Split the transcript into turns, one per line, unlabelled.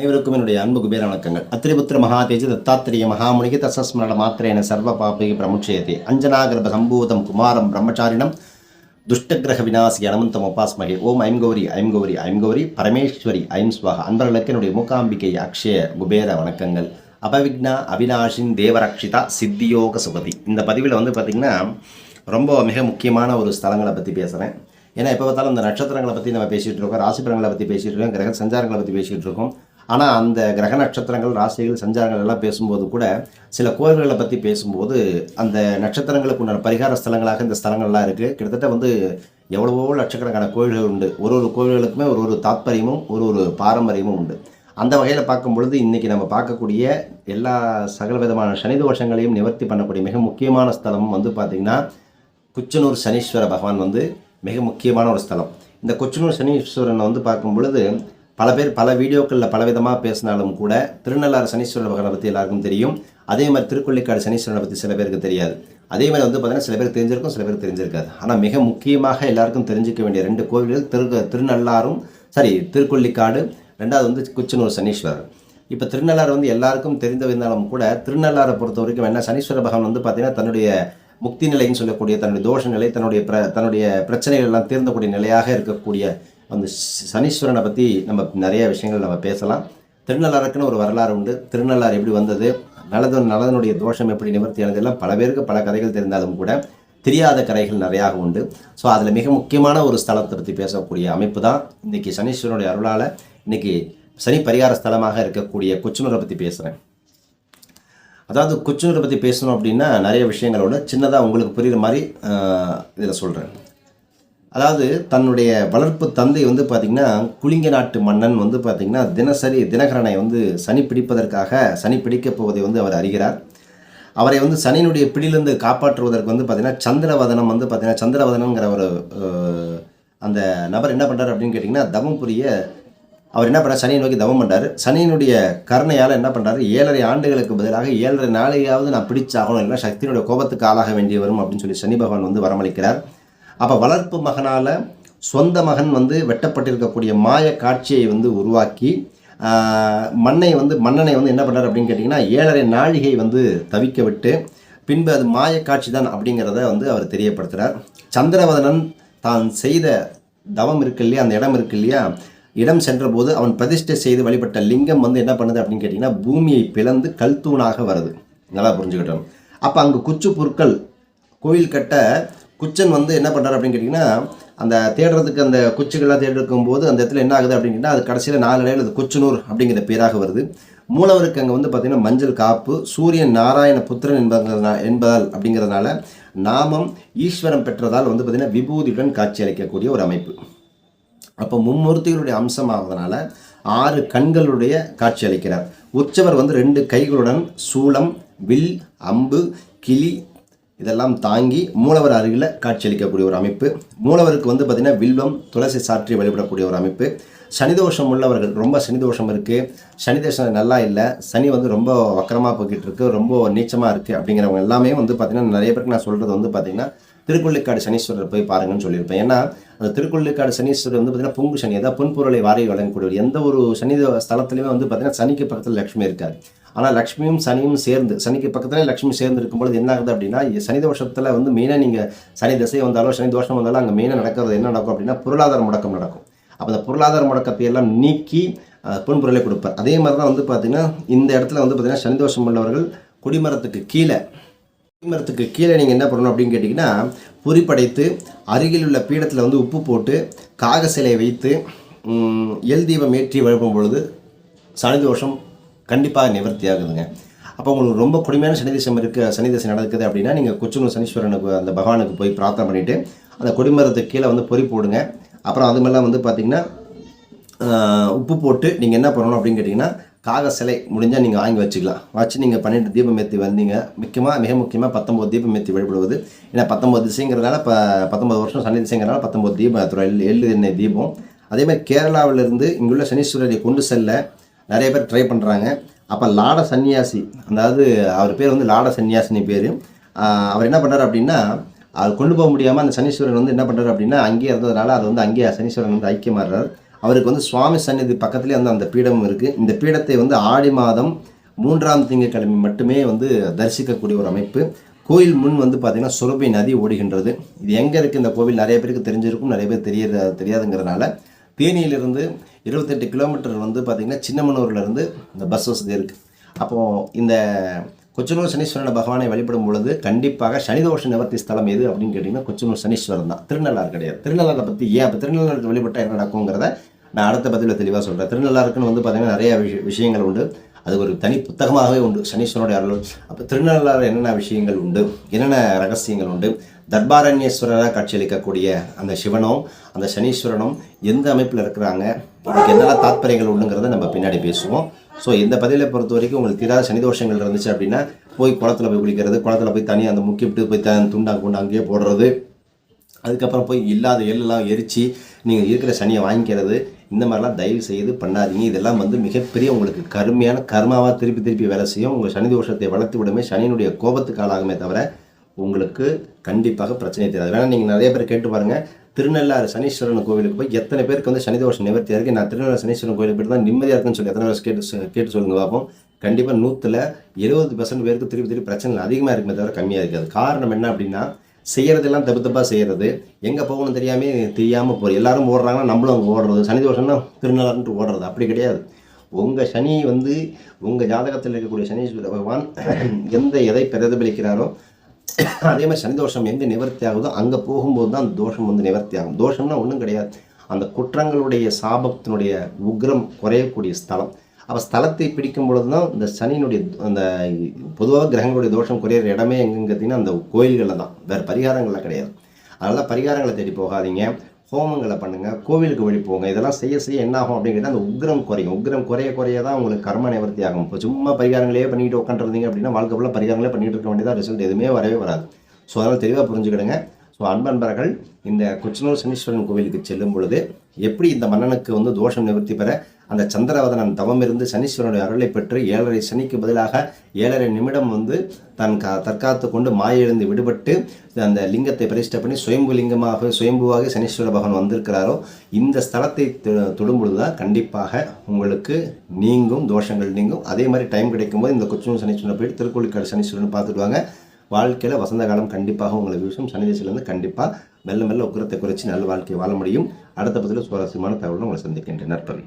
அனைவருக்கும் என்னுடைய அன்பு குபேர வணக்கங்கள். அத்திரிபுத்திர மகாதேஜி தத்தாத்திரிய மகாமுனிகி தசஸ்மரண மாத்திரேன சர்வ பாபிகை பிரமுட்சயதே அஞ்சனாகிரப சம்பூதம் குமாரம் பிரம்மச்சாரிணம் துஷ்டகிரக விநாசி அனந்தம் உபாஸ்மகே. ஓம் ஐம் கௌரி ஐம் கௌரி ஐம் கௌரி. பரமேஸ்வரி ஐம் ஸ்வாக அன்பர்களுக்கு என்னுடைய மூகாம்பிகை அக்ஷய குபேர வணக்கங்கள். அபவிக்னா அவினாஷின் தேவரக்ஷிதா சித்தியோக சுபதி. இந்த பதிவில் வந்து பார்த்திங்கன்னா ரொம்ப மிக முக்கியமான ஒரு ஸ்தலங்களை பற்றி பேசுகிறேன் ஏன்னா எப்போ பார்த்தாலும் இந்த நட்சத்திரங்களை பற்றி நம்ம பேசிகிட்டு இருக்கோம் ராசி பற்றி பேசிகிட்டு இருக்கோம் கிரக சஞ்சாரங்களை பற்றி பேசிகிட்டு இருக்கோம். ஆனால் அந்த கிரக நட்சத்திரங்கள் ராசிகள் சஞ்சாரங்கள் எல்லாம் பேசும்போது கூட சில கோயில்களை பற்றி பேசும்போது அந்த நட்சத்திரங்களுக்கு உண்டான பரிகார ஸ்தலங்களாக இந்த ஸ்தலங்கள்லாம் இருக்குது கிட்டத்தட்ட வந்து எவ்வளவோ லட்சக்கணக்கான கோயில்கள் உண்டு. ஒரு ஒரு கோயில்களுக்குமே ஒரு ஒரு தாத்பரியமும் ஒரு ஒரு பாரம்பரியமும் உண்டு. அந்த வகையில் பார்க்கும் பொழுது இன்றைக்கி நம்ம பார்க்கக்கூடிய எல்லா சகல விதமான சனி தோஷங்களையும் நிவர்த்தி பண்ணக்கூடிய மிக முக்கியமான ஸ்தலம் வந்து பார்த்திங்கன்னா குச்சனூர் சனீஸ்வர பகவான் வந்து மிக முக்கியமான ஒரு ஸ்தலம். இந்த கொச்சனூர் சனீஸ்வரனை வந்து பார்க்கும் பொழுது பல பேர் பல வீடியோக்களில் பலவிதமாக பேசினாலும் கூட திருநள்ளாறு சனீஸ்வரர் பகவானை பற்றி எல்லாருக்கும் தெரியும். அதே மாதிரி திருக்கொள்ளிக்காடு சனீஸ்வரனை பற்றி சில பேருக்கு தெரியாது. அதே மாதிரி வந்து பார்த்தீங்கன்னா சில பேருக்கு தெரிஞ்சிருக்கும் சில பேருக்கு தெரிஞ்சிருக்காது. ஆனால் மிக முக்கியமாக எல்லாருக்கும் தெரிஞ்சிக்க வேண்டிய ரெண்டு கோவில்கள் திரு திருநள்ளாறும் சாரி திருக்கொள்ளிக்காடு ரெண்டாவது வந்து குச்சனூர் சனீஸ்வரர். இப்போ திருநள்ளாறு வந்து எல்லாருக்கும் தெரிந்திருந்தாலும் கூட திருநள்ளாரை பொறுத்த வரைக்கும் என்ன சனீஸ்வர பகவான் வந்து பார்த்தீங்கன்னா தன்னுடைய முக்தி நிலைன்னு சொல்லக்கூடிய தன்னுடைய தோஷ நிலை தன்னுடைய பிர தன்னுடைய பிரச்சனைகள் எல்லாம் தீர்ந்தக்கூடிய நிலையாக இருக்கக்கூடிய அந்த ஸ்- சனீஸ்வரனை பற்றி நம்ம நிறைய விஷயங்கள் நம்ம பேசலாம். திருநள்ளாறுக்குன்னு ஒரு வரலாறு உண்டு. திருநள்ளாறு எப்படி வந்தது? நலது நலதனுடைய தோஷம் எப்படி நிவர்த்தி எல்லாம் பல பேருக்கு பல கதைகள் தெரிந்தாலும் கூட தெரியாத கரைகள் நிறையாக உண்டு. ஸோ அதில் மிக முக்கியமான ஒரு ஸ்தலத்தை பற்றி பேசக்கூடிய அமைப்பு தான் இன்றைக்கி சனீஸ்வரனுடைய அருளால் இன்றைக்கி சனி பரிகார ஸ்தலமாக இருக்கக்கூடிய கொச்சுனூரை பற்றி பேசுகிறேன் அதாவது கொச்சுனூரை பற்றி பேசணும் அப்படின்னா நிறைய விஷயங்களோட சின்னதாக உங்களுக்கு புரிகிற மாதிரி இதில் சொல்கிறேன் அதாவது தன்னுடைய வளர்ப்பு தந்தை வந்து பார்த்திங்கன்னா குலிங்க நாட்டு மன்னன் வந்து பார்த்திங்கன்னா தினசரி தினகரனை வந்து சனி பிடிப்பதற்காக சனி பிடிக்கப் போவதை வந்து அவர் அறிகிறார். அவரை வந்து சனியினுடைய பிடியிலிருந்து காப்பாற்றுவதற்கு வந்து பார்த்திங்கன்னா சந்திரவதனம் வந்து பார்த்திங்கன்னா சந்திரவதனங்கிற ஒரு அந்த நபர் என்ன பண்ணுறாரு அப்படின்னு கேட்டிங்கன்னா தவம் புரிய அவர் என்ன பண்ணுறார் சனியை நோக்கி தவம் பண்ணுறாரு சனியினுடைய கருணையால் என்ன பண்ணுறாரு ஏழரை ஆண்டுகளுக்கு பதிலாக ஏழரை நாளையாவது நான் பிடிச்சாகணும் இல்லைன்னா சக்தியினுடைய கோபத்துக்கு ஆளாக வேண்டி வரும் அப்படின்னு சொல்லி சனி பகவான் வந்து வரமளிக்கிறார். அப்போ வளர்ப்பு மகனால் சொந்த மகன் வந்து வெட்டப்பட்டிருக்கக்கூடிய மாய காட்சியை வந்து உருவாக்கி மண்ணை வந்து மன்னனை வந்து என்ன பண்ணுறாரு அப்படின்னு கேட்டிங்கன்னா ஏழரை நாழிகை வந்து தவிக்க விட்டு பின்பு அது மாய காட்சி தான் அப்படிங்கிறத வந்து அவர் தெரியப்படுத்துகிறார் சந்திரவதனன் தான் செய்த தவம் இருக்கு இல்லையா அந்த இடம் இருக்கு இல்லையா இடம் சென்றபோது அவன் பிரதிஷ்டை செய்து வழிபட்ட லிங்கம் வந்து என்ன பண்ணுது அப்படின்னு கேட்டிங்கன்னா பூமியை பிளந்து கல்தூணாக வருது. நல்லா புரிஞ்சுக்கிட்டோம். அப்போ அங்கே குச்சு பொருட்கள் கோயில் கட்ட குச்சன் வந்து என்ன பண்ணுறாரு அப்படின்னு கேட்டிங்கன்னா அந்த தேடுறதுக்கு அந்த குச்சிகள்லாம் தேடிருக்கும் போது அந்த இடத்துல என்ன ஆகுது அப்படின்னு கேட்டால் அது கடைசியில் நாலு அது குச்சனூர் அப்படிங்கிற பேராக வருது. மூலவருக்கு அங்கே வந்து பார்த்திங்கன்னா மஞ்சள் காப்பு சூரியன் நாராயண புத்திரன் என்பதனா என்பதால் அப்படிங்கிறதுனால நாமம் ஈஸ்வரம் பெற்றதால் வந்து பார்த்திங்கன்னா விபூதியுடன் காட்சி அளிக்கக்கூடிய ஒரு அமைப்பு. அப்போ மும்மூர்த்திகளுடைய அம்சமாகிறதுனால ஆறு கண்களுடைய காட்சி அளிக்கிறார் உற்சவர் வந்து ரெண்டு கைகளுடன் சூளம் வில் அம்பு கிளி இதெல்லாம் தாங்கி மூலவர் அருகில் காட்சியளிக்கக்கூடிய ஒரு அமைப்பு. மூலவருக்கு வந்து பார்த்திங்கன்னா வில்வம் துளசி சாற்றி வழிபடக்கூடிய ஒரு அமைப்பு. சனிதோஷம் உள்ளவர்கள் ரொம்ப சனிதோஷம் இருக்குது சனிதோஷம் நல்லா இல்லை. சனி வந்து ரொம்ப வக்கரமாக போய்கிட்டு இருக்குது ரொம்ப நீச்சமாக இருக்குது அப்படிங்கிறவங்க எல்லாமே வந்து பார்த்திங்கன்னா நிறைய பேருக்கு நான் சொல்கிறது வந்து பார்த்திங்கன்னா திருக்கொள்ளிக்காடு சனீஸ்வரர் போய் பாருங்கன்னு சொல்லியிருப்பேன். ஏன்னா அந்த திருக்கொள்ளிக்காடு சனீஸ்வரர் வந்து பார்த்தீங்கன்னா பொங்கு சனி அதாவது பொன்பொருளை வாரி வழங்கக்கூடிய எந்த ஒரு சனி ஸ்தலத்துலையுமே வந்து பார்த்தீங்கன்னா சனிக்கு பக்கத்தில் லக்ஷ்மி இருக்காது ஆனால் லக்ஷ்மியும் சனியும் சேர்ந்து சனிக்கு பக்கத்தில் லக்ஷ்மி சேர்ந்து இருக்கும்பொழுது என்ன ஆகுது அப்படின்னா சனி தோஷத்தில் வந்து மெயினாக நீங்கள் சனி திசை வந்தாலோ சனி தோஷம் வந்தாலும் அங்கே மெயினாக நடக்கிறது என்ன நடக்கும் அப்படின்னா பொருளாதார முடக்கம் நடக்கும். அப்போ அந்த பொருளாதார முடக்கத்தை எல்லாம் நீக்கி பொன்பொருளை கொடுப்பார். அதே மாதிரி தான் வந்து பார்த்திங்கன்னா இந்த இடத்துல வந்து பார்த்தீங்கன்னா சனி தோஷம் உள்ளவர்கள் குடிமரத்துக்கு கீழே மரத்துக்கு கீழே நீங்கள் என்ன பண்ணணும் அப்படின்னு கேட்டிங்கன்னா பொறி படைத்து அருகில் உள்ள பீடத்தில் வந்து உப்பு போட்டு காக சிலை வைத்து எல் தீபம் ஏற்றி வழங்கும் பொழுது சனி தோஷம் கண்டிப்பாக நிவர்த்தி ஆகுதுங்க. அப்போ உங்களுக்கு ரொம்ப கொடுமையான சனிதேசம் இருக்குது சனிதேசம் நடக்குது அப்படின்னா நீங்கள் கொச்சனூர் சனீஸ்வரனுக்கு அந்த பகவானுக்கு போய் பிரார்த்தனை பண்ணிவிட்டு அந்த கொடிமரத்துக்கு கீழே வந்து பொறி போடுங்க. அப்புறம் அது மாதிரிலாம் வந்து பார்த்திங்கன்னா உப்பு போட்டு நீங்கள் என்ன பண்ணணும் அப்படின்னு கேட்டிங்கன்னா காக சிலை முடிஞ்சால் நீங்கள் வாங்கி வச்சுக்கலாம். வச்சு நீங்கள் பன்னெண்டு தீபம் ஏற்றி வந்தீங்க. முக்கியமாக மிக முக்கியமாக பத்தொம்போது தீபம் ஏற்றி வழிபடுவது ஏன்னா பத்தொம்போது திசைங்கிறதுனால இப்போ பத்தொம்பது வருஷம் சனி திசைங்கிறனால பத்தொம்போது தீபம் ஏற்றுறோம் எள்ளு எள்ளு எண்ணெய் தீபம். அதேமாதிரி கேரளாவிலிருந்து இங்குள்ள சனீஸ்வரரை கொண்டு செல்ல நிறைய பேர் ட்ரை பண்ணுறாங்க அப்போ லாட சன்னியாசி அதாவது அவர் பேர் வந்து லாட சன்னியாசினி பேர். அவர் என்ன பண்ணார் அப்படின்னா அவர் கொண்டு போக முடியாமல் அந்த சனீஸ்வரன் வந்து என்ன பண்ணுறாரு அப்படின்னா அங்கேயே இருந்ததுனால அது வந்து அங்கேயே சனீஸ்வரன் வந்து ஐக்கியமாடுறார் அவருக்கு வந்து சுவாமி சந்நிதி பக்கத்துலேயே வந்து அந்த பீடம் இருக்குது இந்த பீடத்தை வந்து ஆடி மாதம் மூன்றாம் திங்கட்கிழமை மட்டுமே வந்து தரிசிக்கக்கூடிய ஒரு அமைப்பு. கோயில் முன் வந்து பார்த்தீங்கன்னா சுரபி நதி ஓடுகின்றது. இது எங்கே இருக்குது இந்த கோவில் நிறைய பேருக்கு தெரிஞ்சிருக்கும் நிறைய பேர் தெரிய தெரியாதுங்கிறனால தேனியிலிருந்து இருபத்தெட்டு கிலோமீட்டர் வந்து பார்த்திங்கன்னா சின்னமனூர்லேருந்து இந்த பஸ் வசதி இருக்குது அப்போது இந்த கொச்சனூர் சனீஸ்வரனை பகவானை வழிபடும் பொழுது கண்டிப்பாக சனிதோஷ நிவர்த்தி ஸ்தலம் எது அப்படின்னு கேட்டிங்கன்னா கொச்சனூர் சனீஸ்வரன் தான். திருநள்ளாறு கிடையாது. திருநள்ளாரை பற்றி ஏன் அப்போ திருநள்ளாருக்கு வழிபட்டால் என்ன நடக்குங்கிறத நான் அடுத்த பதிவில் தெளிவாக சொல்கிறேன் திருநள்ளாருக்குன்னு வந்து பார்த்திங்கன்னா நிறைய விஷய விஷயங்கள் உண்டு. அது ஒரு தனி புத்தகமாகவே உண்டு. சனீஸ்வரனுடைய அருள். அப்போ திருநள்ளாறு என்னென்ன விஷயங்கள் உண்டு? என்னென்ன ரகசியங்கள் உண்டு? தர்பாரண்யேஸ்வரராக காட்சியளிக்கக்கூடிய அந்த சிவனும் அந்த சனீஸ்வரனும் எந்த அமைப்பில் இருக்கிறாங்க? அதுக்கு என்னெல்லாம் தாத்பரியங்கள் உண்டுங்கிறத நம்ம பின்னாடி பேசுவோம். ஸோ இந்த பதிலை பொறுத்த வரைக்கும் உங்களுக்கு தீராத சனி தோஷங்கள் இருந்துச்சு அப்படின்னா போய் குளத்துல போய் குளிக்கிறது குளத்துல போய் தனி அந்த முக்கிட்டு போய் த துண்டா கொண்டு அங்கேயே போடுறது அதுக்கப்புறம் போய் இல்லாத எள்ளெல்லாம் எரித்து நீங்கள் இருக்கிற சனியை வாங்கிக்கிறது இந்த மாதிரிலாம் தயவு செய்து பண்ணாதீங்க. இதெல்லாம் வந்து மிகப்பெரிய உங்களுக்கு கருமையான கர்மாவாக திருப்பி திருப்பி வேலை செய்யும். உங்கள் சனி தோஷத்தை வளர்த்து விடுமே. சனியினுடைய கோபத்துக்கு ஆளாகுமே தவிர உங்களுக்கு கண்டிப்பாக பிரச்சனை தெரியாது. வேணால் நீங்கள் நிறைய பேர் கேட்டு பாருங்கள் திருநள்ளாறு சனீஸ்வரன் கோவிலுக்கு போய் எத்தனை பேருக்கு வந்து சனி தோஷம் நிவர்த்தியாக இருக்குது நான் திருநள்ளாறு சனீஸ்வரன் கோவிலுக்கு போய்ட்டு தான் நிம்மதியாக இருக்குன்னு சொல்லி எத்தனை பேர் கேட்டு கேட்டு சொல்லுங்க பார்ப்போம் கண்டிப்பாக நூற்றில் எழுபது பர்சன்ட் பேருக்கு திருப்பி திருப்பி பிரச்சனை அதிகமாக இருக்குமே தவிர கம்மியாக இருக்காது. காரணம் என்ன அப்படின்னா செய்கிறதெல்லாம் தப்பு தப்பாக செய்கிறது எங்கே போகணும் தெரியாமல் தெரியாமல் போகிற எல்லாரும் ஓடுறாங்கன்னா நம்மளும் அங்கே ஓடுறது. சனி தோஷம்னா திருநள்ளாறுன்ட்டு ஓடுறது. அப்படி கிடையாது. உங்கள் சனி வந்து உங்கள் ஜாதகத்தில் இருக்கக்கூடிய சனீஸ்வர பகவான் எந்த எதை பிரதிபலிக்கிறாரோ அதே மாதிரி சனி தோஷம் எங்கே நிவர்த்தி ஆகுதோ அங்கே போகும்போது தான் அந்த தோஷம் வந்து நிவர்த்தி ஆகும். தோஷம்னா ஒன்றும் கிடையாது. அந்த குற்றங்களுடைய சாபத்தினுடைய உக்ரம் குறையக்கூடிய ஸ்தலம். அப்போ ஸ்தலத்தை பிடிக்கும் பொழுது தான் இந்த சனியினுடைய அந்த பொதுவாக கிரகங்களுடைய தோஷம் குறையிற இடமே எங்கன்னு பார்த்தீங்கன்னா அந்த கோயில்களில் தான். வேறு பரிகாரங்களில் கிடையாது. அதனால் பரிகாரங்களை தேடி போகாதீங்க. ஹோமங்களை பண்ணுங்கள் கோவிலுக்கு வழி போங்க. இதெல்லாம் செய்ய செய்ய என்ன ஆகும் அப்படிங்கிறது அந்த உக்ரம் குறையும். உக்ரம் குறைய குறைய தான் உங்களுக்கு கர்ம நிவர்த்தி ஆகும். இப்போ சும்மா பரிகாரங்களே பண்ணிட்டு உட்காந்துருந்தீங்க அப்படின்னா வாழ்க்கை ஃபுல்லாக பரிகாரங்களே பண்ணிட்டு இருக்க வேண்டியதாக ரிசல்ட் எதுவுமே வரவே வராது. ஸோ அதனால் தெளிவாக புரிஞ்சுக்கிடுங்க. ஸோ அன்பன்பர்கள் இந்த கொச்சனூர் சனீஸ்வரன் கோவிலுக்கு செல்லும் பொழுது எப்படி இந்த மன்னனுக்கு வந்து தோஷம் நிவர்த்தி பெற அந்த சந்திரவதனன் தவம் இருந்து சனீஸ்வரனுடைய அருளை பெற்று ஏழரை சனிக்கு பதிலாக ஏழரை நிமிடம் வந்து தன் கா தற்காத்து கொண்டு மாயிலிருந்து விடுபட்டு அந்த லிங்கத்தை பிரதிஷ்டை பண்ணி சுயம்பு லிங்கமாக சுயம்புவாக சனீஸ்வர பகவான் வந்திருக்கிறாரோ இந்த ஸ்தலத்தை தொ- தொடும் பொழுது தான் கண்டிப்பாக உங்களுக்கு நீங்கும் தோஷங்கள் நீங்கும். அதே மாதிரி டைம் கிடைக்கும்போது இந்த கொச்சும் சனீஸ்வரன் போயிட்டு திருக்கோளிக்காடு சனீஸ்வரன் பார்த்துட்டு வாங்க. வாழ்க்கையில் வசந்த காலம் கண்டிப்பாக உங்களை விஷயம் சனிதேசிலேருந்து கண்டிப்பாக மெல்ல மெல்ல உக்கிரத்தை குறைச்சி நல்ல வாழ்க்கையை வாழ முடியும். அடுத்த பதில் சுவாரஸ்யமான தகவலும் உங்களை சந்திக்கின்றேன். நற்பவி